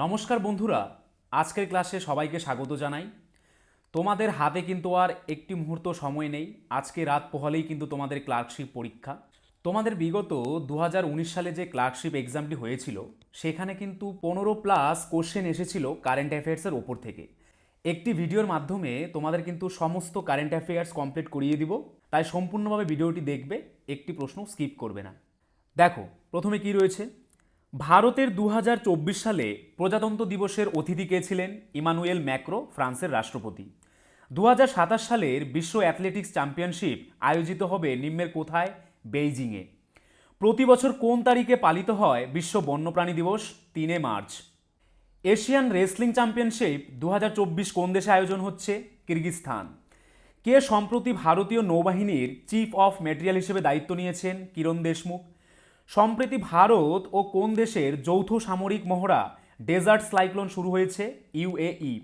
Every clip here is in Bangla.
নমস্কার বন্ধুরা, আজকের ক্লাসে সবাইকে স্বাগত জানাই। তোমাদের হাতে কিন্তু আর একটি মুহূর্ত সময় নেই, আজকে রাত পোহালেই কিন্তু তোমাদের ক্লার্কশিপ পরীক্ষা। তোমাদের বিগত দু হাজার উনিশ সালে যে ক্লার্কশিপ এক্সামটি হয়েছিল, সেখানে কিন্তু পনেরো প্লাস কোশ্চেন এসেছিল কারেন্ট অ্যাফেয়ার্সের ওপর থেকে। একটি ভিডিওর মাধ্যমে তোমাদের কিন্তু সমস্ত কারেন্ট অ্যাফেয়ার্স কমপ্লিট করিয়ে দিব, তাই সম্পূর্ণভাবে ভিডিওটি দেখবে, একটি প্রশ্ন স্কিপ করবে না। দেখো, প্রথমে কি রয়েছে? ভারতের দু হাজার চব্বিশ সালে প্রজাতন্ত্র দিবসের অতিথি কে ছিলেন? ইমানুয়েল ম্যাক্রো, ফ্রান্সের রাষ্ট্রপতি। দু হাজার সাতাশ সালের বিশ্ব অ্যাথলেটিক্স চ্যাম্পিয়নশিপ আয়োজিত হবে নিম্নের কোথায়? বেইজিংয়ে। প্রতি বছর কোন তারিখে পালিত হয় বিশ্ব বন্যপ্রাণী দিবস? তিনে মার্চ। এশিয়ান রেসলিং চ্যাম্পিয়নশিপ দু হাজার চব্বিশ কোন দেশে আয়োজন হচ্ছে? কিরগিজস্তান। কে সম্প্রতি ভারতীয় নৌবাহিনীর চিফ অফ মেটেরিয়াল হিসেবে দায়িত্ব নিয়েছেন? কিরণ দেশমুখ। সম্প্রতি ভারত ও কোন দেশের যৌথ সামরিক মহড়া ডেজার্ট সাইক্লোন শুরু হয়েছে? ইউএই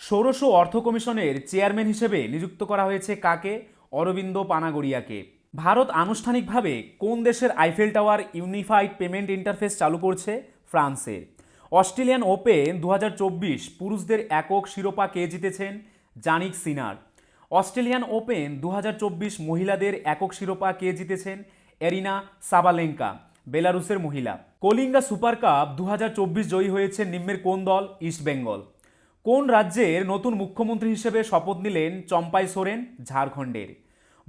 ষোড়শ অর্থ কমিশনের চেয়ারম্যান হিসেবে নিযুক্ত করা হয়েছে কাকে? অরবিন্দ পানাগড়িয়াকে। ভারত আনুষ্ঠানিকভাবে কোন দেশের Eiffel Tower unified payment interface চালু করছে? ফ্রান্সের। অস্ট্রেলিয়ান ওপেন দু হাজার চব্বিশ পুরুষদের একক শিরোপা কে জিতেছেন? জানিক সিনার। অস্ট্রেলিয়ান ওপেন দু হাজার চব্বিশ মহিলাদের একক শিরোপা কে জিতেছেন? এরিনা সাবালেঙ্কা, বেলারুসের মহিলা। কলিঙ্গা সুপার কাপ দু হাজার চব্বিশ জয়ী হয়েছে নিম্নের কোন দল? ইস্টবেঙ্গল কোন রাজ্যের নতুন মুখ্যমন্ত্রী হিসেবে শপথ নিলেন চম্পাই সোরেন? ঝাড়খণ্ডের।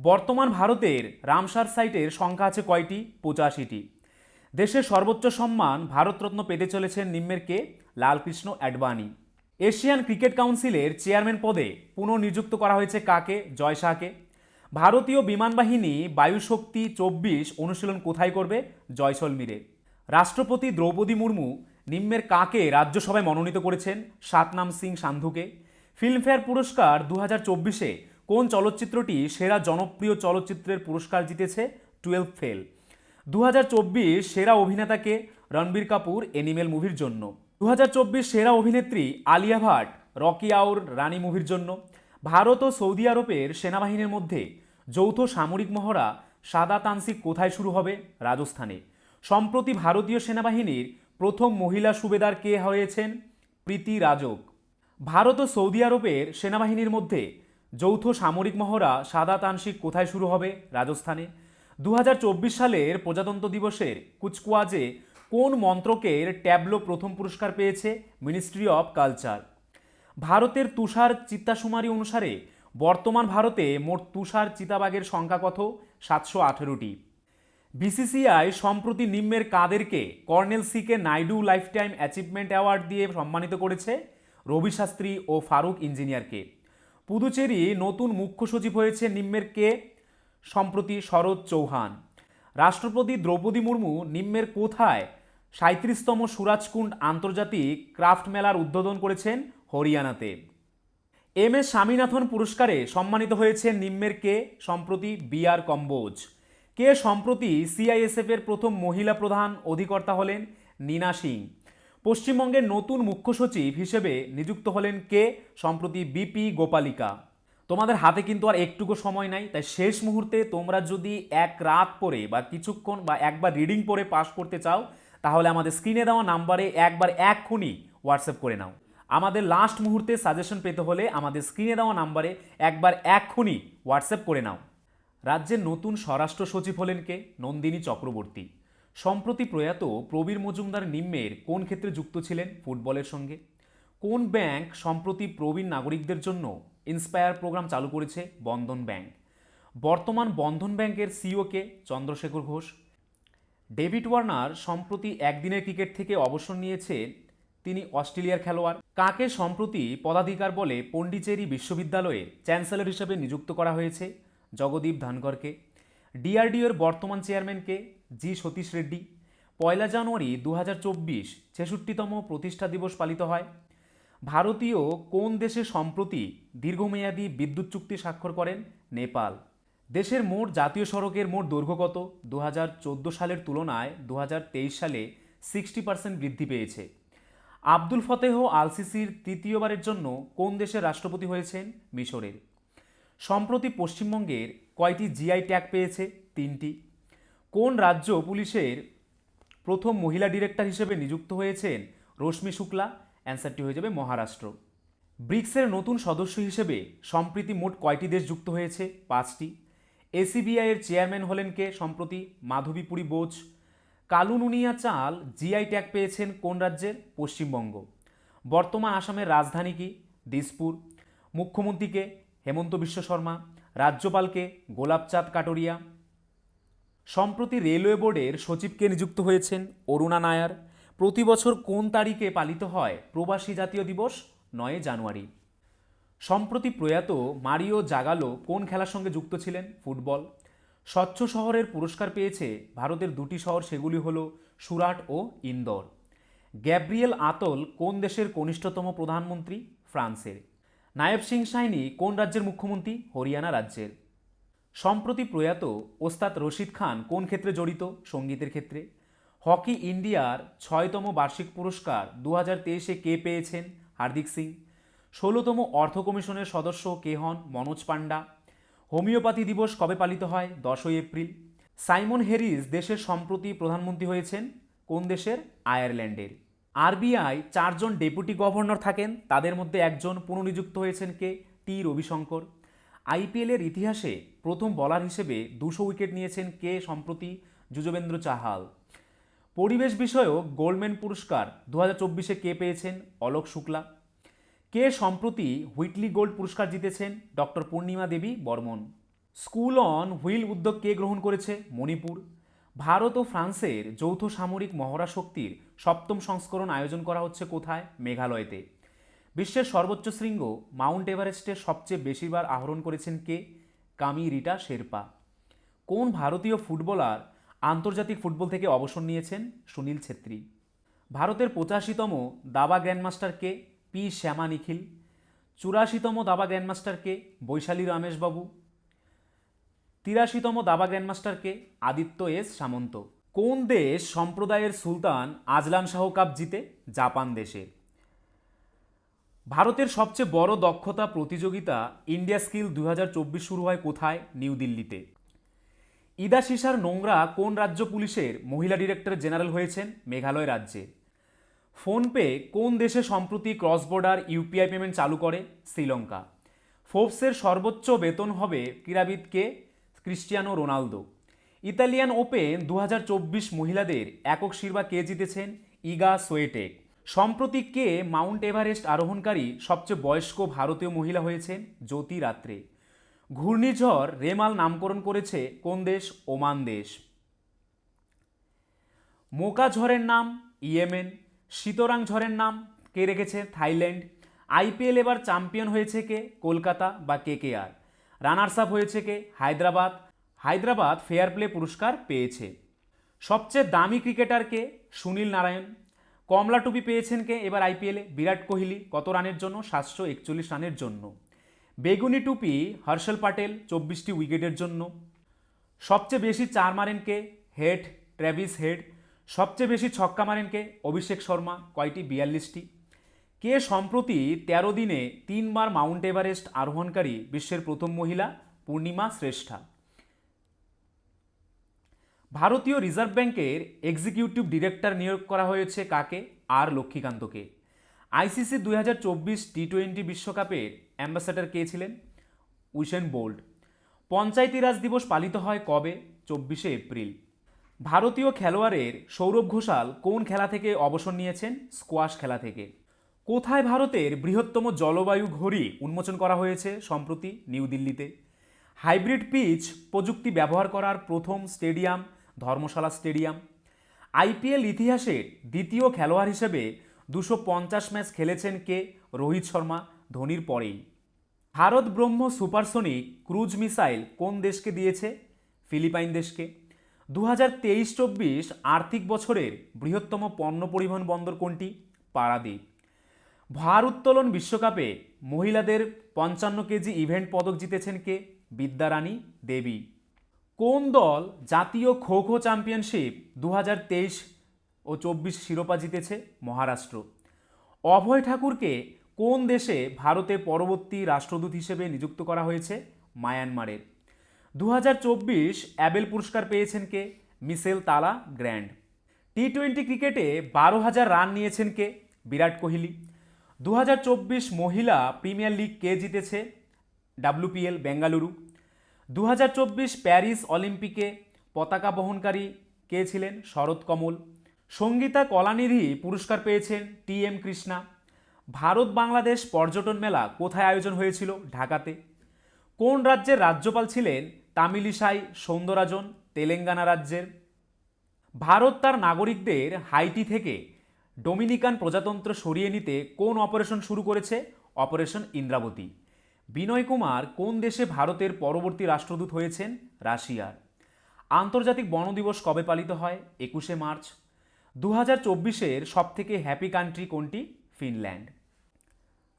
বর্তমান ভারতের রামসার সাইটের সংখ্যা আছে কয়টি? পঁচাশিটি। দেশের সর্বোচ্চ সম্মান ভারতরত্ন পেতে চলেছেন নিম্নের কে? লালকৃষ্ণ অ্যাডবাণী। এশিয়ান ক্রিকেট কাউন্সিলের চেয়ারম্যান পদে পুনর্নিযুক্ত করা হয়েছে কাকে? জয় শাহকে। ভারতীয় বিমান বাহিনী বায়ুশক্তি চব্বিশ অনুশীলন কোথায় করবে? জয়সলমীরে। রাষ্ট্রপতি দ্রৌপদী মুর্মু নিম্নের কাকে রাজ্যসভায় মনোনীত করেছেন? সাতনাম সিং সান্ধুকে। ফিল্মফেয়ার পুরস্কার দু হাজার চব্বিশে কোন চলচ্চিত্রটি সেরা জনপ্রিয় চলচ্চিত্রের পুরস্কার জিতেছে? Twelve fail. দু হাজার চব্বিশ সেরা অভিনেতাকে রণবীর কাপুর এনিমেল মুভির জন্য। দু হাজার চব্বিশ সেরা অভিনেত্রী আলিয়া ভাট রকি আউর রানী মুভির জন্য। ভারত ও সৌদি আরবের সেনাবাহিনীর মধ্যে যৌথ সামরিক মহড়া সাদা তানসিক কোথায় শুরু হবে? রাজস্থানে। সম্প্রতি ভারতীয় সেনাবাহিনীর প্রথম মহিলা সুবেদার কে হয়েছেন? প্রীতি রাজক। ভারত ও সৌদি আরবের সেনাবাহিনীর মধ্যে যৌথ সামরিক মহড়া সাদা তানসিক কোথায় শুরু হবে? রাজস্থানে। দু হাজার চব্বিশ সালের প্রজাতন্ত্র দিবসের কুচকুয়াজে কোন মন্ত্রকের ট্যাবলো প্রথম পুরস্কার পেয়েছে? Ministry of culture. ভারতের তুষার চিত্তাশুমারি অনুসারে বর্তমান ভারতে মোট তুষার চিতাবাঘের সংখ্যা কত? সাতশো আঠেরোটি। বিসিসিআই সম্প্রতি নিম্নের কাদেরকে Colonel C K Naidu lifetime achievement award দিয়ে সম্মানিত করেছে রবি শাস্ত্রী ও ফারুক ইঞ্জিনিয়ারকে। পুদুচেরি নতুন মুখ্য সচিব হয়েছে নিম্নের কে? সম্প্রতি শরৎ চৌহান। রাষ্ট্রপতি দ্রৌপদী মুর্মু নিম্নের কোথায় সাঁত্রিশতম সুরাজকুণ্ড আন্তর্জাতিক ক্রাফট মেলার উদ্বোধন করেছেন? হরিয়ানাতে। এম এস স্বামীনাথন পুরস্কারে সম্মানিত হয়েছে নিম্নের কে সম্প্রতি বি আর কম্বোজ। কে সম্প্রতি সিআইএসএফ এর প্রথম মহিলা প্রধান অধিকর্তা হলেন নীনা সিং। পশ্চিমবঙ্গের নতুন মুখ্য সচিব হিসেবে নিযুক্ত হলেন কে সম্প্রতি বিপি গোপালিকা। তোমাদের হাতে কিন্তু আর একটুকু সময় নাই, তাই শেষ মুহূর্তে তোমরা যদি এক রাত পরে বা কিছুক্ষণ বা একবার রিডিং পরে পাস করতে চাও, তাহলে আমাদের স্ক্রিনে দেওয়া নাম্বারে একবার এক্ষুনি হোয়াটসঅ্যাপ করে নাও। আমাদের লাস্ট মুহূর্তে সাজেশন পেতে হলে আমাদের স্ক্রিনে দেওয়া নাম্বারে একবার এক্ষুনি হোয়াটসঅ্যাপ করে নাও। রাজ্যের নতুন স্বরাষ্ট্র সচিব হলেন কে? নন্দিনী চক্রবর্তী। সম্প্রতি প্রয়াত প্রবীর মজুমদার নিম্নের কোন ক্ষেত্রে যুক্ত ছিলেন ফুটবলের সঙ্গে? কোন ব্যাংক সম্প্রতি প্রবীণ নাগরিকদের জন্য ইন্সপায়ার প্রোগ্রাম চালু করেছে? বন্ধন ব্যাংক। বর্তমান বন্ধন ব্যাংকের সিও কে? চন্দ্রশেখর ঘোষ। ডেভিড ওয়ার্নার সম্প্রতি একদিনের ক্রিকেট থেকে অবসর নিয়েছে তিনি অস্ট্রেলিয়ার খেলোয়াড়। কাকে সম্প্রতি পদাধিকার বলে পণ্ডিচেরি বিশ্ববিদ্যালয়ে চ্যান্সেলর হিসেবে নিযুক্ত করা হয়েছে? জগদীপ ধনকরকে ডিআরডিওর বর্তমান চেয়ারম্যানকে জি সতীশ রেড্ডি। পয়লা জানুয়ারি দু হাজার চব্বিশ ছেষট্টিতম প্রতিষ্ঠা দিবস পালিত হয়। ভারতীয় কোন দেশে সম্প্রতি দীর্ঘমেয়াদী বিদ্যুৎ চুক্তি স্বাক্ষর করেন? নেপাল। দেশের মোট জাতীয় সড়কের মোট দৈর্ঘ্য কত? দু সালের তুলনায় দু হাজার তেইশ সালে সিক্সটি পার্সেন্ট বৃদ্ধি পেয়েছে। আব্দুল ফতেহ আল সিসির তৃতীয়বারের জন্য কোন দেশের রাষ্ট্রপতি হয়েছেন? মিশরের। সম্প্রতি পশ্চিমবঙ্গের কয়টি জিআই ট্যাগ পেয়েছে? তিনটি। কোন রাজ্য পুলিশের প্রথম মহিলা ডিরেক্টর হিসেবে নিযুক্ত হয়েছেন? রশ্মি শুক্লা। অ্যান্সারটি হয়ে যাবে মহারাষ্ট্র। ব্রিক্সের নতুন সদস্য হিসেবে সম্প্রতি মোট কয়টি দেশ যুক্ত হয়েছে? পাঁচটি। এসিবিআইয়ের চেয়ারম্যান হলেন কে? সম্প্রতি মাধবীপুরী বোস কালুনুনিয়া চাল জিআই ট্যাগ পেয়েছেন কোন রাজ্যের? পশ্চিমবঙ্গ। বর্তমান আসামের রাজধানী কি? দিসপুর। মুখ্যমন্ত্রীকে হেমন্ত বিশ্ব শর্মা। রাজ্যপালকে গোলাপচাঁদ কাটোরিয়া। সম্প্রতি রেলওয়ে বোর্ডের সচিবকে নিযুক্ত হয়েছেন অরুণা নায়ার। প্রতি বছর কোন তারিখে পালিত হয়? প্রবাসী জাতীয় দিবস, নয় জানুয়ারি। সম্প্রতি প্রয়াত মারিও জাগালো কোন খেলার সঙ্গে যুক্ত ছিলেন? ফুটবল। স্বচ্ছ শহরের পুরস্কার পেয়েছে ভারতের দুটি শহর, সেগুলি হল সুরাট ও ইন্দোর। গ্যাব্রিয়েল আতল কোন দেশের কনিষ্ঠতম প্রধানমন্ত্রী? ফ্রান্সের। নায়েব সিং সাইনি কোন রাজ্যের মুখ্যমন্ত্রী? হরিয়ানা রাজ্যের। সম্প্রতি প্রয়াত ওস্তাদ রশিদ খান কোন ক্ষেত্রে জড়িত? সঙ্গীতের ক্ষেত্রে। হকি ইন্ডিয়ার ছয়তম বার্ষিক পুরস্কার দু হাজার তেইশে কে পেয়েছেন? হার্দিক সিং। ষোলোতম অর্থ কমিশনের সদস্য কে হন? মনোজ পান্ডা হোমিওপ্যাথি দিবস কবে পালিত হয়? দশই এপ্রিল। সাইমন হ্যারিস দেশের সম্প্রতি প্রধানমন্ত্রী হয়েছেন। কোন দেশের? আয়ারল্যান্ডের। আরবিআই চারজন ডেপুটি গভর্নর থাকেন। তাদের মধ্যে একজন পুনর্নিযুক্ত হয়েছেন কে? টি রবিশঙ্কর। আইপিএলের ইতিহাসে প্রথম বলার হিসেবে দুশো উইকেট নিয়েছেন কে সম্প্রতি? যুজবেন্দ্র চাহাল। পরিবেশ বিষয়ক গোল্ডম্যান পুরস্কার দু হাজার কে পেয়েছেন? অলোক শুক্লা। কে সম্প্রতি হুইটলি গোল্ড পুরস্কার জিতেছেন? Doctor Purnima Devi Barman school on wheel উদ্যোগ কে গ্রহণ করেছে? মণিপুর। ভারত ও ফ্রান্সের যৌথ সামরিক মহড়া শক্তির সপ্তম সংস্করণ আয়োজন করা হচ্ছে কোথায়? মেঘালয়তে। বিশ্বের সর্বোচ্চ শৃঙ্গ মাউন্ট এভারেস্টের সবচেয়ে বেশিবার আহরণ করেছেন কে? কামি রিটা শেরপা। কোন ভারতীয় ফুটবলার আন্তর্জাতিক ফুটবল থেকে অবসর নিয়েছেন? সুনীল ছেত্রী। ভারতের পঁচাশিতম দাবা গ্র্যান্ডমাস্টার কে? পি শ্যামা নিখিল, চুরাশিতম দাবা গ্র্যান্ডমাস্টার কে বৈশালী রমেশবাবু, তিরাশিতম দাবা গ্র্যান্ডমাস্টার কে আদিত্য এস সামন্ত। কোন দেশ সম্প্রদায়ের সুলতান আজলান শাহ কাপ জিতে? জাপান দেশে। ভারতের সবচেয়ে বড় দক্ষতা প্রতিযোগিতা ইন্ডিয়া স্কিল দু হাজার চব্বিশ শুরু হয় কোথায়? নিউ দিল্লিতে। ইদা সিসার নোংরা কোন রাজ্য পুলিশের মহিলা ডিরেক্টর জেনারেল হয়েছেন? মেঘালয় রাজ্যে। ফোনপে কোন দেশে সম্প্রতি ক্রস বর্ডার ইউপিআই পেমেন্ট চালু করে? শ্রীলঙ্কা। ফোর্বসের সর্বোচ্চ বেতন হবে ক্রীড়াবিদকে ক্রিস্টিয়ানো রোনালদো। ইতালিয়ান ওপেন দু হাজার চব্বিশ মহিলাদের একক শিরবা কে জিতেছেন? ইগা সোয়েটেক সম্প্রতি কে মাউন্ট এভারেস্ট আরোহণকারী সবচেয়ে বয়স্ক ভারতীয় মহিলা হয়েছেন? জ্যোতি রাত্রে। ঘূর্ণিঝড় রেমাল নামকরণ করেছে কোন দেশ? ওমান দেশ। মোকা ঝড়ের নাম ইয়েমেন। শীতরাং ঝড়ের নাম কে রেখেছে? থাইল্যান্ড। আইপিএল এবার চ্যাম্পিয়ন হয়েছে কে? কলকাতা বা কে কে আর রানার্স আপ হয়েছে কে? হায়দ্রাবাদ। হায়দ্রাবাদ ফেয়ার প্লে পুরস্কার পেয়েছে। সবচেয়ে দামি ক্রিকেটার কে? সুনীল নারায়ণ। কমলা টুপি পেয়েছেন কে? এবার আইপিএলে বিরাট কোহলি। কত রানের জন্য? সাতশো একচল্লিশ রানের জন্য। বেগুনি টুপি হর্ষল পাটেল চব্বিশটি উইকেটের জন্য। সবচেয়ে বেশি চার মারেন কে? Head Travis head. সবচেয়ে বেশি ছক্কা মারেন কে অভিষেক শর্মা, কয়টি বিয়াল্লিশটি। কে সম্প্রতি তেরো দিনে তিনবার মাউন্ট এভারেস্ট আরোহণকারী বিশ্বের প্রথম মহিলা, পূর্ণিমা শ্রেষ্ঠা? ভারতীয় রিজার্ভ ব্যাংকের এক্সিকিউটিভ ডিরেক্টর নিয়োগ করা হয়েছে কাকে? আর লক্ষ্মীকান্তকে। আইসিসি দুই হাজার চব্বিশ টি টোয়েন্টি বিশ্বকাপের অ্যাম্বাসাডার কে ছিলেন? Usain bolt. পঞ্চায়েতি রাজ দিবস পালিত হয় কবে? চব্বিশে এপ্রিল। ভারতীয় খেলোয়াড়ের সৌরভ ঘোষাল কোন খেলা থেকে অবসর নিয়েছেন? স্কোয়াশ খেলা থেকে। কোথায় ভারতের বৃহত্তম জলবায়ু ঘড়ি উন্মোচন করা হয়েছে সম্প্রতি নিউ দিল্লিতে? হাইব্রিড পিচ প্রযুক্তি ব্যবহার করার প্রথম স্টেডিয়াম, ধর্মশালা স্টেডিয়াম। আইপিএল ইতিহাসে দ্বিতীয় খেলোয়াড় হিসেবে দুশো পঞ্চাশ ম্যাচ খেলেছেন কে? রোহিত শর্মা, ধোনির পরেই। ভারত ব্রহ্ম সুপারসোনিক ক্রুজ মিসাইল কোন দেশকে দিয়েছে? ফিলিপাইন দেশকে। দু হাজার তেইশ চব্বিশ আর্থিক বছরের বৃহত্তম পণ্য পরিবহন বন্দর কোনটি? পারাদ্বীপ। ভার উত্তোলন বিশ্বকাপে মহিলাদের পঞ্চান্ন কেজি ইভেন্ট পদক জিতেছেন কে? বিদ্যারানী দেবী। কোন দল জাতীয় খো খো চ্যাম্পিয়নশিপ দু হাজার তেইশ ও চব্বিশ শিরোপা জিতেছে? মহারাষ্ট্র। অভয় ঠাকুরকে কোন দেশে ভারতে পরবর্তী রাষ্ট্রদূত হিসেবে নিযুক্ত করা হয়েছে? মায়ানমারের। দু হাজার চব্বিশ অ্যাবেল পুরস্কার পেয়েছেন কে? মিসেল তালা গ্র্যান্ড। টি টোয়েন্টি ক্রিকেটে বারো হাজার রান নিয়েছেন কে? বিরাট কোহলি। দু হাজার চব্বিশ মহিলা প্রিমিয়ার লিগ কে জিতেছে? ডাব্লিউপিএল বেঙ্গালুরু। দু হাজার চব্বিশ প্যারিস অলিম্পিকে পতাকা বহনকারী কে ছিলেন? শরৎ কমল। সঙ্গীতা কলানিধি পুরস্কার পেয়েছেন টি এম কৃষ্ণা। ভারত বাংলাদেশ পর্যটন মেলা কোথায় আয়োজন হয়েছিল? ঢাকাতে। কোন রাজ্যের রাজ্যপাল ছিলেন তামিলিসাই সৌন্দরাজন, তেলেঙ্গানা রাজ্যের। ভারত তার নাগরিকদের হাইটি থেকে ডোমিনিকান প্রজাতন্ত্র সরিয়ে নিতে কোন অপারেশন শুরু করেছে? অপারেশন ইন্দ্রাবতী। বিনয় কুমার কোন দেশে ভারতের পরবর্তী রাষ্ট্রদূত হয়েছেন? রাশিয়ার। আন্তর্জাতিক বন দিবস কবে পালিত হয়? একুশে মার্চ। দু হাজার চব্বিশের সবথেকে হ্যাপি কান্ট্রি কোনটি? ফিনল্যান্ড।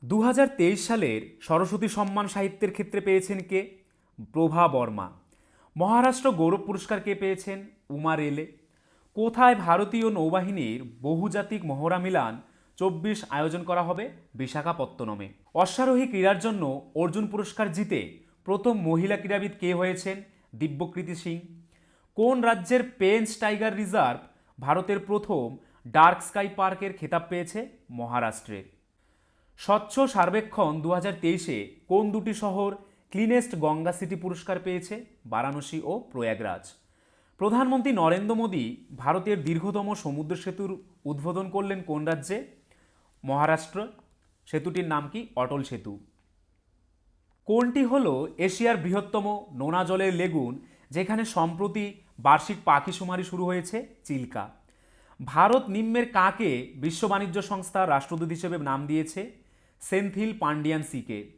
দু হাজার তেইশ সালের সরস্বতী সম্মান সাহিত্যের ক্ষেত্রে পেয়েছেন কে? প্রভা বর্মা। মহারাষ্ট্র গৌরব পুরস্কার কে পেয়েছেন? উমা রেলে। কোথায় ভারতীয় নৌবাহিনীর বহুজাতিক মহড়া মিলান চব্বিশ আয়োজন করা হবে? বিশাখাপত্তনমে। অশ্বারোহী ক্রীড়ার জন্য অর্জুন পুরস্কার জিতে প্রথম মহিলা ক্রীড়াবিদ কে হয়েছেন? দিব্যকৃতি সিং। কোন রাজ্যের পেন্স টাইগার রিজার্ভ ভারতের প্রথম ডার্ক স্কাই পার্কের খেতাব পেয়েছে? মহারাষ্ট্রের। স্বচ্ছ সার্বেক্ষণ দু তেইশে কোন দুটি শহর ক্লিনেস্ট গঙ্গা সিটি পুরস্কার পেয়েছে বারাণসী ও প্রয়াগরাজ। প্রধানমন্ত্রী নরেন্দ্র মোদী ভারতের দীর্ঘতম সমুদ্র সেতুর উদ্বোধন করলেন কোন রাজ্যে? মহারাষ্ট্র। সেতুটির নাম কি? অটল সেতু। কোনটি হলো এশিয়ার বৃহত্তম নোনা জলের লেগুন, যেখানে সম্প্রতি বার্ষিক পাখি শুমারি শুরু হয়েছে? চিল্কা। ভারত নিম্নের কাকে বিশ্ব বাণিজ্য সংস্থার রাষ্ট্রদূত হিসেবে নাম দিয়েছে? সেন্থিল পান্ডিয়ান সিকে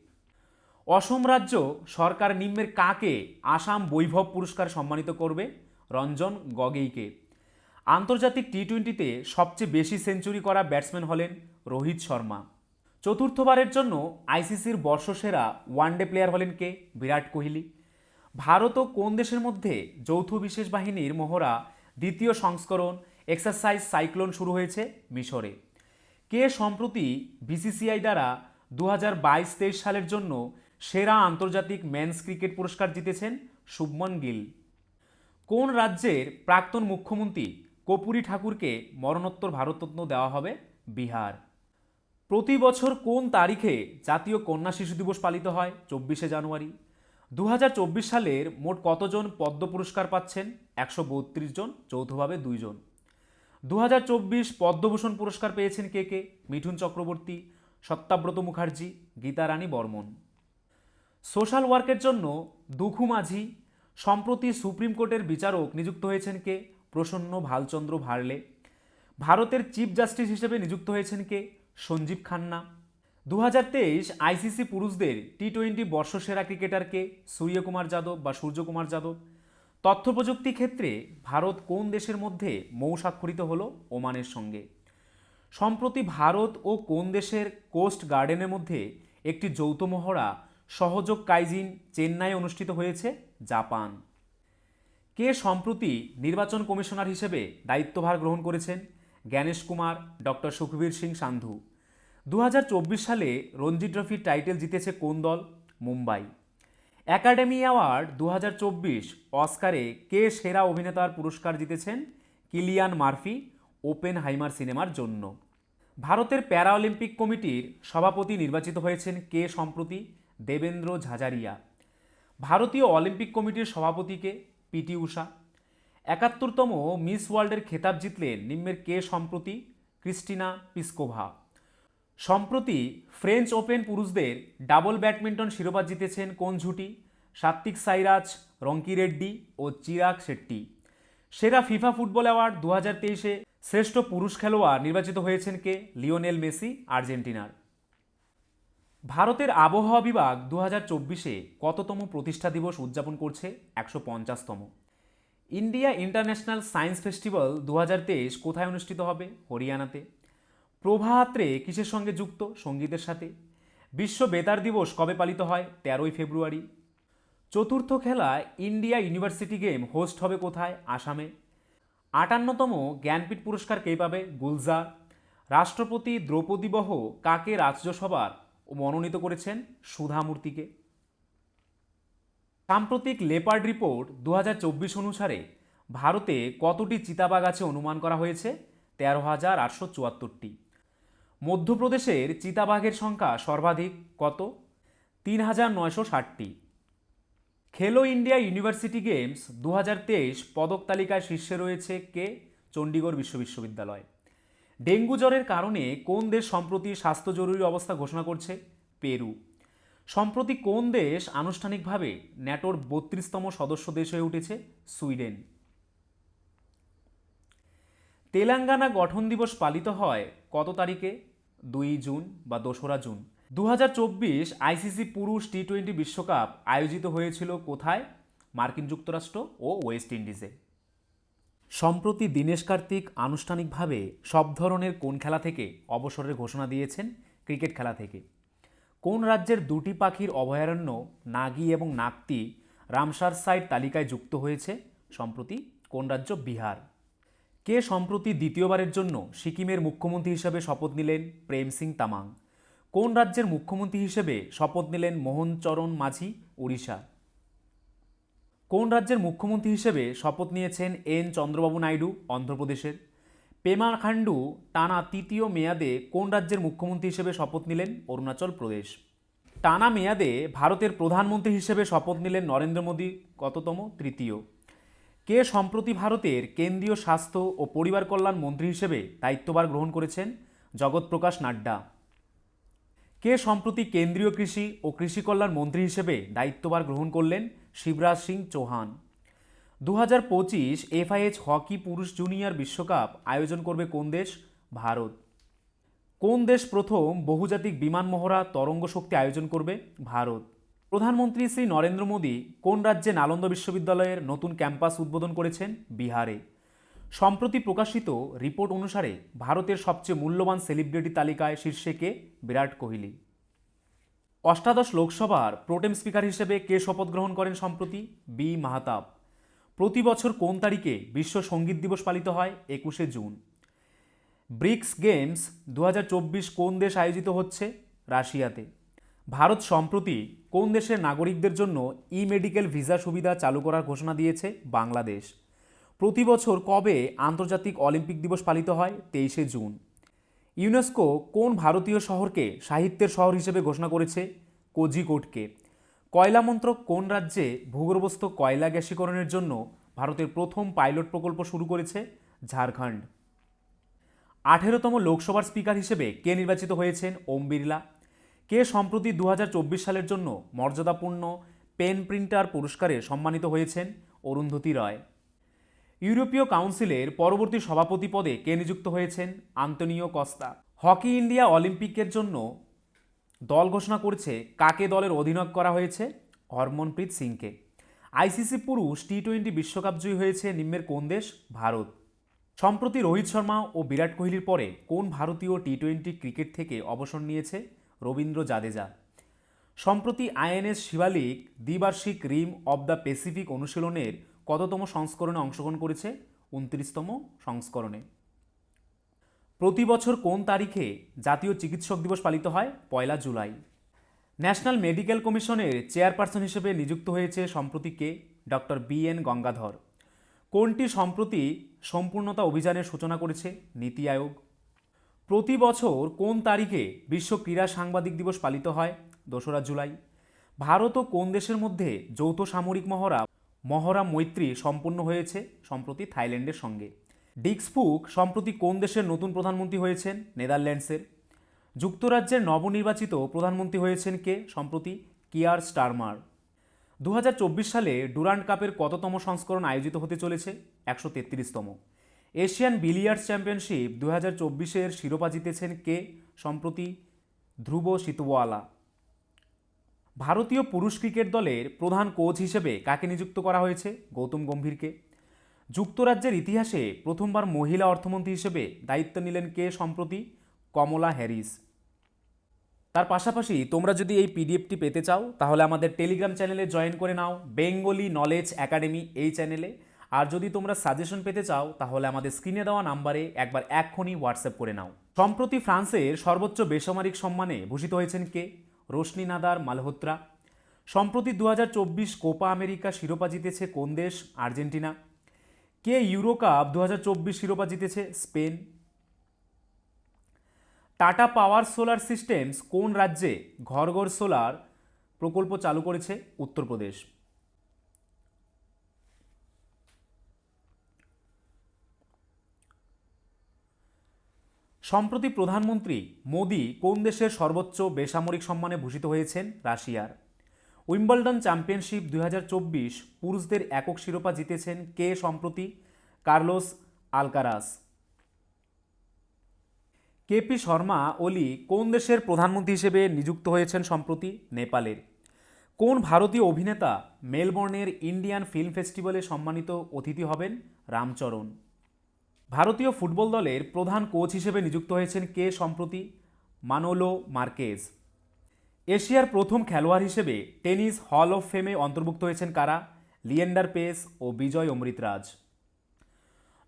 অসম রাজ্য সরকার নিম্নের কাকে আসাম বৈভব পুরস্কার সম্মানিত করবে? রঞ্জন গগেইকে আন্তর্জাতিক টি টোয়েন্টিতে সবচেয়ে বেশি সেঞ্চুরি করা ব্যাটসম্যান হলেন রোহিত শর্মা। চতুর্থবারের জন্য আইসিসির বর্ষসেরা ওয়ানডে প্লেয়ার হলেন কে? বিরাট কোহলি। ভারত ও কোন দেশের মধ্যে যৌথ বিশেষ বাহিনীর মহড়া দ্বিতীয় সংস্করণ এক্সারসাইজ সাইক্লোন শুরু হয়েছে মিশরে। কে সম্প্রতি বিসিসিআই দ্বারা দু হাজার সালের জন্য সেরা আন্তর্জাতিক মেন্স ক্রিকেট পুরস্কার জিতেছেন শুভমন গিল। কোন রাজ্যের প্রাক্তন মুখ্যমন্ত্রী কপুরী ঠাকুরকে মরণোত্তর ভারতরত্ন দেওয়া হবে? বিহার। প্রতি বছর কোন তারিখে জাতীয় কন্যা শিশু দিবস পালিত হয়? চব্বিশে জানুয়ারি। দু হাজার চব্বিশ সালের মোট কতজন পদ্ম পুরস্কার পাচ্ছেন? একশো বত্রিশ জন, যৌথভাবে দুইজন দু হাজার চব্বিশ পদ্মভূষণ পুরস্কার পেয়েছেন কে কে? মিঠুন চক্রবর্তী, সত্যাব্রত মুখার্জি গীতারানী বর্মন। সোশ্যাল ওয়ার্কের জন্য দুখু মাঝি, সম্প্রতি সুপ্রিম কোর্টের বিচারক নিযুক্ত হয়েছেন কে? প্রসন্ন ভালচন্দ্র ভার্লে। ভারতের চিফ জাস্টিস হিসেবে নিযুক্ত হয়েছেন কে? সঞ্জীব খান্না। দু হাজার তেইশ আইসিসি পুরুষদের টি টোয়েন্টি বর্ষসেরা ক্রিকেটারকে সূর্যকুমার যাদব বা সূর্যকুমার যাদব। তথ্য প্রযুক্তি ক্ষেত্রে ভারত কোন দেশের মধ্যে মৌ স্বাক্ষরিত হলো ওমানের সঙ্গে? সম্প্রতি ভারত ও কোন দেশের কোস্ট গার্ডেনের মধ্যে একটি যৌথ মহড়া সহযোগ কাইজিন চেন্নাই অনুষ্ঠিত হয়েছে জাপান। কে সম্প্রতি নির্বাচন কমিশনার হিসেবে দায়িত্বভার গ্রহণ করেছেন? জ্ঞানেশ কুমার, ডক্টর সুখবীর সিং সান্ধু। দু হাজার চব্বিশ সালে রঞ্জি ট্রফির টাইটেল জিতেছে কোন দল? মুম্বাই। একাডেমি অ্যাওয়ার্ড দু হাজার চব্বিশ অস্কারে কে সেরা অভিনেতার পুরস্কার জিতেছেন? কিলিয়ান মার্ফি ওপেন হাইমার সিনেমার জন্য। ভারতের প্যারা অলিম্পিক কমিটির সভাপতি নির্বাচিত হয়েছেন কে সম্প্রতি? দেবেন্দ্র ঝাঝারিয়া। ভারতীয় অলিম্পিক কমিটির সভাপতিকে পিটি উষা একাত্তরতম মিস ওয়ার্ল্ডের খেতাব জিতলেন নিম্নের কে সম্প্রতি? Kristina Piskova. সম্প্রতি ফ্রেঞ্চ ওপেন পুরুষদের ডাবল ব্যাডমিন্টন শিরোপা জিতেছেন কোন ঝুটি? সাত্বিক সাইরাজ, রঙ্কি রেড্ডি ও চিরাগ শেট্টি। সেরা ফিফা ফুটবল অ্যাওয়ার্ড দু হাজার তেইশে শ্রেষ্ঠ পুরুষ খেলোয়াড় নির্বাচিত হয়েছেন কে? লিওনেল মেসি, আর্জেন্টিনার। ভারতের আবহাওয়া বিভাগ দু হাজার চব্বিশে কততম প্রতিষ্ঠা দিবস উদযাপন করছে? একশো পঞ্চাশতম। ইন্ডিয়া ইন্টারন্যাশনাল সায়েন্স ফেস্টিভ্যাল দু হাজার তেইশ কোথায় অনুষ্ঠিত হবে? হরিয়ানাতে। প্রভাত্রে কিসের সঙ্গে যুক্ত? সঙ্গীতের সাথে। বিশ্ব বেতার দিবস কবে পালিত হয়? তেরোই ফেব্রুয়ারি। চতুর্থ খেলা ইন্ডিয়া ইউনিভার্সিটি গেম হোস্ট হবে কোথায়? আসামে। আটান্নতম জ্ঞানপীঠ পুরস্কার কে পাবে? গুলজার। রাষ্ট্রপতি দ্রৌপদী বহ কাকে রাজ্যসভার মনোনীত করেছেন সুধামূর্তিকে। সাম্প্রতিক লেপার্ড রিপোর্ট দু হাজার চব্বিশ অনুসারে ভারতে কতটি চিতাবাঘ আছে অনুমান করা হয়েছে? তেরো হাজার আটশো চুয়াত্তরটি। মধ্যপ্রদেশের চিতাবাঘের সংখ্যা সর্বাধিক কত? তিন হাজার নয়শো ষাটটি। খেলো ইন্ডিয়া ইউনিভার্সিটি গেমস দু হাজার তেইশ পদক তালিকায় শীর্ষে রয়েছে কে? চণ্ডীগড় বিশ্ব বিশ্ববিদ্যালয়। ডেঙ্গু জ্বরের কারণে কোন দেশ সম্প্রতি স্বাস্থ্য জরুরি অবস্থা ঘোষণা করছে? পেরু। সম্প্রতি কোন দেশ আনুষ্ঠানিকভাবে ন্যাটোর বত্রিশতম সদস্য দেশ হয়ে উঠেছে? সুইডেন। তেলেঙ্গানা গঠন দিবস পালিত হয় কত তারিখে? দুই জুন বা দোসরা জুন। দু হাজার চব্বিশ আইসিসি পুরুষ টি টোয়েন্টি বিশ্বকাপ আয়োজিত হয়েছিল কোথায়? মার্কিন যুক্তরাষ্ট্র ও ওয়েস্ট ইন্ডিজে। সম্প্রতি দীনেশ কার্তিক আনুষ্ঠানিকভাবে সব ধরনের কোন খেলা থেকে অবসরের ঘোষণা দিয়েছেন? ক্রিকেট খেলা থেকে। কোন রাজ্যের দুটি পাখির অভয়ারণ্য নাগি এবং নাগতি রামসার সাইট তালিকায় যুক্ত হয়েছে? সম্প্রতি কোন রাজ্য? বিহার। কে সম্প্রতি দ্বিতীয়বারের জন্য সিকিমের মুখ্যমন্ত্রী হিসেবে শপথ নিলেন? প্রেম সিং তামাং। কোন রাজ্যের মুখ্যমন্ত্রী হিসেবে শপথ নিলেন? মোহন চরণ মাঝি, ওড়িশা। কোন রাজ্যের মুখ্যমন্ত্রী হিসেবে শপথ নিয়েছেন এন. চন্দ্রবাবু নাইডু, অন্ধ্রপ্রদেশের? পেমা খান্ডু টানা তৃতীয় মেয়াদে কোন রাজ্যের মুখ্যমন্ত্রী হিসেবে শপথ নিলেন? অরুণাচল প্রদেশ। টানা মেয়াদে ভারতের প্রধানমন্ত্রী হিসেবে শপথ নিলেন নরেন্দ্র মোদী, কততম? তৃতীয়। কে সম্প্রতি ভারতের কেন্দ্রীয় স্বাস্থ্য ও পরিবার কল্যাণ মন্ত্রী হিসেবে দায়িত্বভার গ্রহণ করেছেন? জগৎ প্রকাশ নাড্ডা। কে সম্প্রতি কেন্দ্রীয় কৃষি ও কৃষি কল্যাণ মন্ত্রী হিসেবে দায়িত্বভার গ্রহণ করলেন? শিবরাজ সিং চৌহান। দু হাজার পঁচিশ এফআইএচ হকি পুরুষ জুনিয়র বিশ্বকাপ আয়োজন করবে কোন দেশ? ভারত। কোন দেশ প্রথম বহুজাতিক বিমান মহড়া তরঙ্গ শক্তি আয়োজন করবে? ভারত। প্রধানমন্ত্রী শ্রী নরেন্দ্র মোদী কোন রাজ্যে নালন্দা বিশ্ববিদ্যালয়ের নতুন ক্যাম্পাস উদ্বোধন করেছেন? বিহারে। সম্প্রতি প্রকাশিত রিপোর্ট অনুসারে ভারতের সবচেয়ে মূল্যবান সেলিব্রিটি তালিকায় শীর্ষে কে? বিরাট কোহলি। অষ্টাদশ লোকসভার প্রোটেম স্পিকার হিসেবে কে শপথ গ্রহণ করেন সম্প্রতি? বি. মাহাতাব। প্রতি বছর কোন তারিখে বিশ্ব সংগীত দিবস পালিত হয়? একুশে জুন। ব্রিক্স গেমস দু হাজার চব্বিশ কোন দেশ আয়োজিত হচ্ছে? রাশিয়াতে। ভারত সম্প্রতি কোন দেশের নাগরিকদের জন্য ই মেডিকেল ভিসা সুবিধা চালু করার ঘোষণা দিয়েছে? বাংলাদেশ। প্রতি বছর কবে আন্তর্জাতিক অলিম্পিক দিবস পালিত হয়? তেইশে জুন। ইউনেস্কো কোন ভারতীয় শহরকে সাহিত্যের শহর হিসেবে ঘোষণা করেছে? কোজিকোটকে। কয়লা মন্ত্রক কোন রাজ্যে ভূগর্ভস্থ কয়লা গ্যাসীকরণের জন্য ভারতের প্রথম পাইলট প্রকল্প শুরু করেছে? ঝাড়খণ্ড। আঠেরোতম লোকসভার স্পিকার হিসেবে কে নির্বাচিত হয়েছেন? ওম বিড়লা। কে সম্প্রতি দু হাজার চব্বিশ সালের জন্য মর্যাদাপূর্ণ পেন প্রিন্টার পুরস্কারে সম্মানিত হয়েছেন? অরুন্ধতী রয়। ইউরোপীয় কাউন্সিলের পরবর্তী সভাপতি পদে কে নিযুক্ত হয়েছেন? Antonio Costa. হকি ইন্ডিয়া অলিম্পিকের জন্য দল ঘোষণা করছে কাকে দলের অধিনায়ক করা হয়েছে? হরমনপ্রীত সিংকে। আইসিসি পুরুষ টি টোয়েন্টি বিশ্বকাপ জয়ী হয়েছে নিম্নের কোন দেশ? ভারত। সম্প্রতি রোহিত শর্মা ও বিরাট কোহলির পরে কোন ভারতীয় টি টোয়েন্টি ক্রিকেট থেকে অবসর নিয়েছে? রবীন্দ্র জাদেজা। সম্প্রতি আইএনএস শিবালিক দ্বিবার্ষিক রিম অব দ্য প্যাসিফিক অনুশীলনের কততম সংস্করণে অংশগ্রহণ করেছে? উনত্রিশতম সংস্করণে। প্রতি বছর কোন তারিখে জাতীয় চিকিৎসক দিবস পালিত হয়? পয়লা জুলাই। ন্যাশনাল মেডিকেল কমিশনের চেয়ারপারসন হিসেবে নিযুক্ত হয়েছে সম্প্রতি কে? Doctor B N Gangadhar. কোনটি সম্প্রতি সম্পূর্ণতা অভিযানের সূচনা করেছে? নীতি আয়োগ। প্রতি বছর কোন তারিখে বিশ্ব ক্রীড়া সাংবাদিক দিবস পালিত হয়? দোসরা জুলাই। ভারত ও কোন দেশের মধ্যে যৌথ সামরিক মহড়া মহড়া মৈত্রী সম্পন্ন হয়েছে সম্প্রতি থাইল্যান্ডের সঙ্গে। ডিক্সপুক সম্প্রতি কোন দেশের নতুন প্রধানমন্ত্রী হয়েছেন? নেদারল্যান্ডসের। যুক্তরাজ্যের নবনির্বাচিত প্রধানমন্ত্রী হয়েছেন কে? সম্প্রতি কিয়ার স্টারমার। দু হাজার চব্বিশ সালে ডুরান্ড কাপের কততম সংস্করণ আয়োজিত হতে চলেছে? একশো তেত্রিশতম। এশিয়ান বিলিয়ার্ডস চ্যাম্পিয়নশিপ দু হাজার চব্বিশের শিরোপা জিতেছেন কে? সম্প্রতি ধ্রুব সিতওয়ালা ভারতীয় পুরুষ ক্রিকেট দলের প্রধান কোচ হিসেবে কাকে নিযুক্ত করা হয়েছে? গৌতম গম্ভীরকে। যুক্তরাজ্যের ইতিহাসে প্রথমবার মহিলা অর্থমন্ত্রী হিসেবে দায়িত্ব নিলেন কে সম্প্রতি? Kamala Harris. তার পাশাপাশি তোমরা যদি এই পিডিএফটি পেতে চাও, তাহলে আমাদের টেলিগ্রাম চ্যানেলে জয়েন করে নাও, বেঙ্গলি নলেজ একাডেমি এই চ্যানেলে। আর যদি তোমরা সাজেশন পেতে চাও, তাহলে আমাদের স্ক্রিনে দেওয়া নাম্বারে একবার এক্ষুনি হোয়াটসঅ্যাপ করে নাও। সম্প্রতি ফ্রান্সের সর্বোচ্চ বেসামরিক সম্মানে ভূষিত হয়েছেন কে? রোশনি নাদার মালহোত্রা। সম্প্রতি দু হাজার চব্বিশ কোপা আমেরিকা শিরোপা জিতেছে কোন দেশ? আর্জেন্টিনা। কে ইউরো কাপ দু হাজার চব্বিশ শিরোপা জিতেছে? Spain. Tata power solar systems কোন রাজ্যে ঘর ঘর সোলার প্রকল্প চালু করেছে? উত্তরপ্রদেশ। সম্প্রতি প্রধানমন্ত্রী মোদি কোন দেশের সর্বোচ্চ বেসামরিক সম্মানে ভূষিত হয়েছেন? রাশিয়ার। উইম্বলডন চ্যাম্পিয়নশিপ দুই হাজার চব্বিশ পুরুষদের একক শিরোপা জিতেছেন কে সম্প্রতি? Carlos Alcaraz. কেপি শর্মা, ওলি কোন দেশের প্রধানমন্ত্রী হিসেবে নিযুক্ত হয়েছেন সম্প্রতি? নেপালের। কোন ভারতীয় অভিনেতা মেলবোর্নের ইন্ডিয়ান ফিল্ম ফেস্টিভ্যালে সম্মানিত অতিথি হবেন? রামচরণ। ভারতীয় ফুটবল দলের প্রধান কোচ হিসেবে নিযুক্ত হয়েছেন কে সম্প্রতি? Manolo Marquez. এশিয়ার প্রথম খেলোয়াড় হিসেবে টেনিস হল অফ ফেমে অন্তর্ভুক্ত হয়েছেন কারা? লিয়েন্ডার পেস ও বিজয় অমৃতরাজ।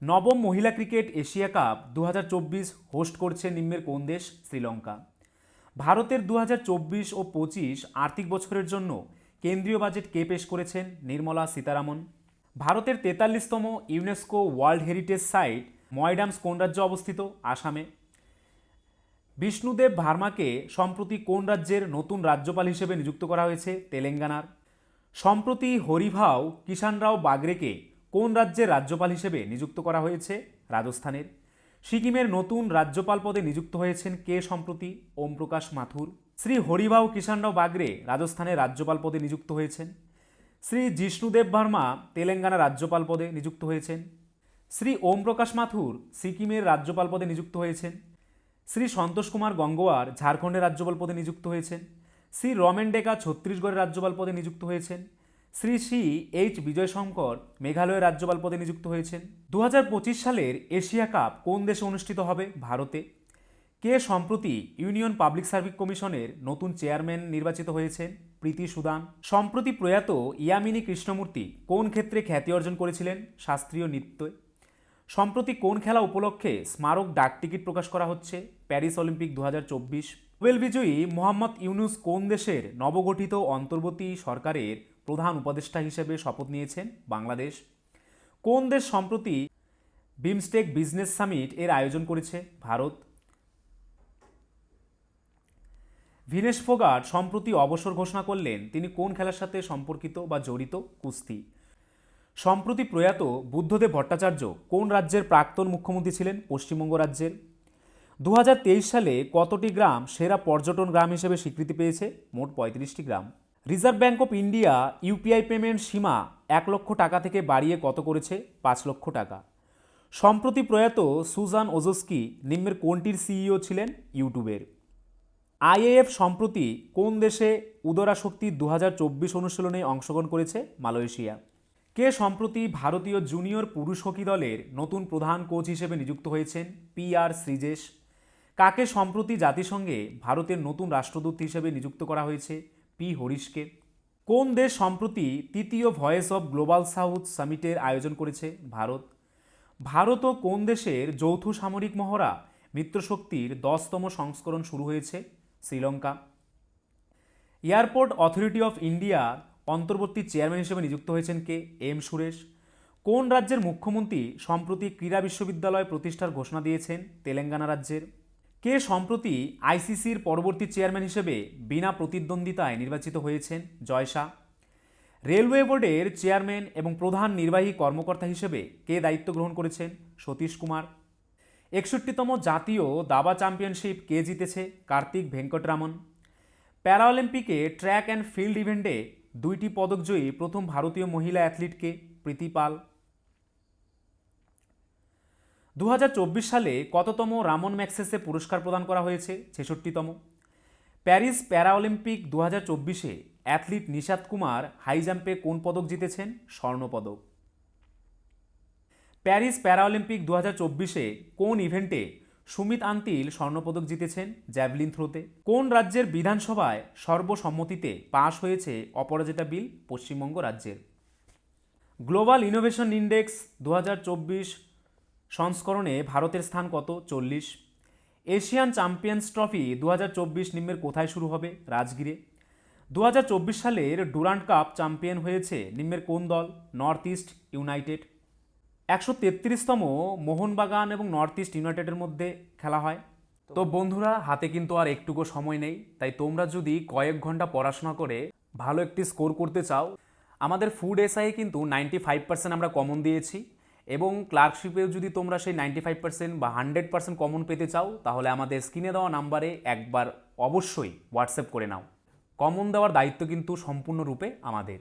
নবম মহিলা ক্রিকেট এশিয়া কাপ দু হাজার চব্বিশ হোস্ট করছে নিম্নের কোন দেশ? শ্রীলঙ্কা। ভারতের দু হাজার চব্বিশ ও পঁচিশ আর্থিক বছরের জন্য কেন্দ্রীয় বাজেট কে পেশ করেছেন? নির্মলা সীতারামন। ভারতের তেতাল্লিশতম UNESCO world heritage site Moidams কোন রাজ্যে অবস্থিত? আসামে। বিষ্ণুদেব ভার্মাকে সম্প্রতি কোন রাজ্যের নতুন রাজ্যপাল হিসেবে নিযুক্ত করা হয়েছে? তেলেঙ্গানার। সম্প্রতি হরিভাও কিষানরাও বাগরেকে কোন রাজ্যের রাজ্যপাল হিসেবে নিযুক্ত করা হয়েছে? রাজস্থানের। সিকিমের নতুন রাজ্যপাল পদে নিযুক্ত হয়েছেন কে সম্প্রতি? ওম প্রকাশ মাথুর। শ্রী হরিভাও কিষানরাও বাগরে রাজস্থানের রাজ্যপাল পদে নিযুক্ত হয়েছেন। শ্রী জিষ্ণুদেব ভার্মা তেলেঙ্গানা রাজ্যপাল পদে নিযুক্ত হয়েছেন। শ্রী ওম প্রকাশ মাথুর সিকিমের রাজ্যপাল পদে নিযুক্ত হয়েছেন। শ্রী সন্তোষ কুমার গঙ্গোয়ার ঝাড়খণ্ডের রাজ্যপাল পদে নিযুক্ত হয়েছেন। শ্রী রমেন ডেকা ছত্তিশগড়ের রাজ্যপাল পদে নিযুক্ত হয়েছেন। শ্রী শ্রী এইচ বিজয় শঙ্কর মেঘালয়ের রাজ্যপাল পদে নিযুক্ত হয়েছেন। দু হাজার পঁচিশ সালের এশিয়া কাপ কোন দেশে অনুষ্ঠিত হবে? ভারতে। কে সম্প্রতি ইউনিয়ন পাবলিক সার্ভিস কমিশনের নতুন চেয়ারম্যান নির্বাচিত হয়েছেন? প্রীতি সুদান। সম্প্রতি প্রয়াত ইয়ামিনী কৃষ্ণমূর্তি কোন ক্ষেত্রে খ্যাতি অর্জন করেছিলেন? শাস্ত্রীয় নৃত্যে। সম্প্রতি কোন খেলা উপলক্ষে স্মারক ডাক টিকিট প্রকাশ করা হচ্ছে? প্যারিস অলিম্পিক দু হাজার চব্বিশ। নোবেল বিজয়ী মোহাম্মদ ইউনুস কোন দেশের নবগঠিত অন্তর্বর্তী সরকারের প্রধান উপদেষ্টা হিসেবে শপথ নিয়েছেন? বাংলাদেশ। কোন দেশ সম্প্রতি বিমস্টেক বিজনেস সামিট এর আয়োজন করেছে? ভারত। ভিনেশ ফোগাট সম্প্রতি অবসর ঘোষণা করলেন তিনি কোন খেলার সাথে সম্পর্কিত বা জড়িত? কুস্তি। সম্প্রতি প্রয়াত বুদ্ধদেব ভট্টাচার্য কোন রাজ্যের প্রাক্তন মুখ্যমন্ত্রী ছিলেন? পশ্চিমবঙ্গ রাজ্যের। দু হাজার তেইশ সালে কতটি গ্রাম সেরা পর্যটন গ্রাম হিসেবে স্বীকৃতি পেয়েছে? মোট পঁয়ত্রিশটি গ্রাম। Reserve bank of India UPI payment সীমা এক লক্ষ টাকা থেকে বাড়িয়ে কত করেছে? পাঁচ লক্ষ টাকা। সম্প্রতি প্রয়াত সুজান ওজস্কি নিম্নের কোনটির সিইও ছিলেন? ইউটিউবের। আইএএফ সম্প্রতি কোন দেশে উদরা শক্তি দু অনুশীলনে অংশগ্রহণ করেছে? মালয়েশিয়া। কে সম্প্রতি ভারতীয় জুনিয়র পুরুষ হকি দলের নতুন প্রধান কোচ হিসেবে নিযুক্ত হয়েছেন? P R Sreejesh. কাকে সম্প্রতি জাতিসংঘে ভারতের নতুন রাষ্ট্রদূত হিসেবে নিযুক্ত করা হয়েছে? পি. হরিশকে। কোন দেশ সম্প্রতি তৃতীয় ভয়েস অব গ্লোবাল সাউথ সামিটের আয়োজন করেছে? ভারত। ভারত ও কোন দেশের যৌথ সামরিক মহড়া মিত্রশক্তির দশতম সংস্করণ শুরু হয়েছে? Sri Lanka. Airport authority of India অন্তর্বর্তী চেয়ারম্যান হিসেবে নিযুক্ত হয়েছেন কে? এম. সুরেশ। কোন রাজ্যের মুখ্যমন্ত্রী সম্প্রতি ক্রীড়া বিশ্ববিদ্যালয় প্রতিষ্ঠার ঘোষণা দিয়েছেন? তেলেঙ্গানা রাজ্যের। কে সম্প্রতি আইসিসির পরবর্তী চেয়ারম্যান হিসেবে বিনা প্রতিদ্বন্দ্বিতায় নির্বাচিত হয়েছেন? জয় শাহ। রেলওয়ে বোর্ডের চেয়ারম্যান এবং প্রধান নির্বাহী কর্মকর্তা হিসেবে কে দায়িত্ব গ্রহণ করেছেন? সতীশ কুমার। একষট্টিতম জাতীয় দাবা চ্যাম্পিয়নশিপ কে জিতেছে কার্তিক ভেঙ্কটরামন? প্যারাঅলিম্পিকে ট্র্যাক অ্যান্ড ফিল্ড ইভেন্টে দুইটি পদকজয়ী প্রথম ভারতীয় মহিলা অ্যাথলিটকে প্রীতি পাল। দু হাজার চব্বিশ সালে কততম রামন ম্যাক্সেসে পুরস্কার প্রদান করা হয়েছে? ছেষট্টিতম। প্যারিস প্যারাঅলিম্পিক দু হাজার চব্বিশে অ্যাথলিট নিশাদ কুমার হাই জাম্পে কোন পদক জিতেছেন? স্বর্ণপদক। প্যারিস প্যারাঅলিম্পিক দু হাজার চব্বিশে কোন ইভেন্টে সুমিত আন্তিল স্বর্ণপদক জিতেছেন জ্যাভলিন থ্রোতে? কোন রাজ্যের বিধানসভায় সর্বসম্মতিতে পাশ হয়েছে অপরাজিতা বিল পশ্চিমবঙ্গ রাজ্যের? গ্লোবাল ইনোভেশন ইন্ডেক্স দু হাজার চব্বিশ সংস্করণে ভারতের স্থান কত? চল্লিশ। এশিয়ান চ্যাম্পিয়ন্স ট্রফি দু নিম্নের কোথায় শুরু হবে? রাজগিরে। দু হাজার চব্বিশ সালের ডুরান্ট কাপ চ্যাম্পিয়ন হয়েছে নিম্নের কোন দল? North East United. একশো তেত্রিশতম মোহনবাগান এবং নর্থ ইস্ট ইউনাইটেডের মধ্যে খেলা হয়। তো বন্ধুরা, হাতে কিন্তু আর একটুকু সময় নেই, তাই তোমরা যদি কয়েক ঘণ্টা পড়াশোনা করে ভালো একটি স্কোর করতে চাও, আমাদের ফুড এসআই কিন্তু নাইনটি ফাইভ পার্সেন্ট আমরা কমন দিয়েছি এবং ক্লার্কশিপেও যদি তোমরা সেই নাইনটি ফাইভ পার্সেন্ট বা হান্ড্রেড পার্সেন্ট কমন পেতে চাও, তাহলে আমাদের স্ক্রিনে দেওয়া নাম্বারে একবার অবশ্যই হোয়াটসঅ্যাপ করে নাও। কমন দেওয়ার দায়িত্ব কিন্তু সম্পূর্ণরূপে আমাদের।